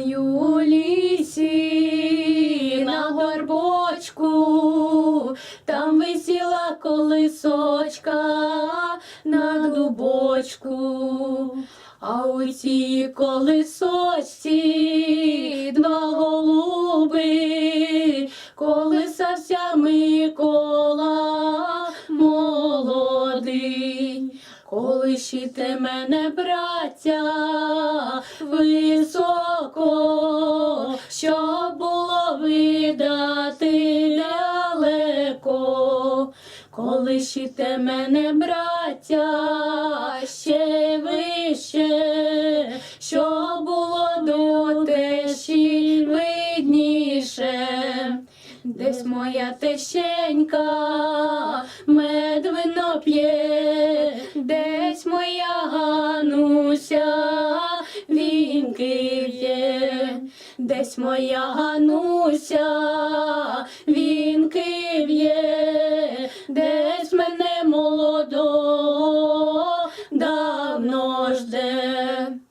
У лісі на горбочку, там висіла колисочка на дубочку, а у цій колисочці два голуби, колисався Микола молодий. Колишите мене, браття, високо, щоб було видати далеко. Колишите мене, браття, ще вище, щоб було до тещі видніше. Десь моя тещенька мед вино п'є, десь моя Гануся вінки в'є, десь моя Гануся вінки в'є, десь мене молодо давно жде.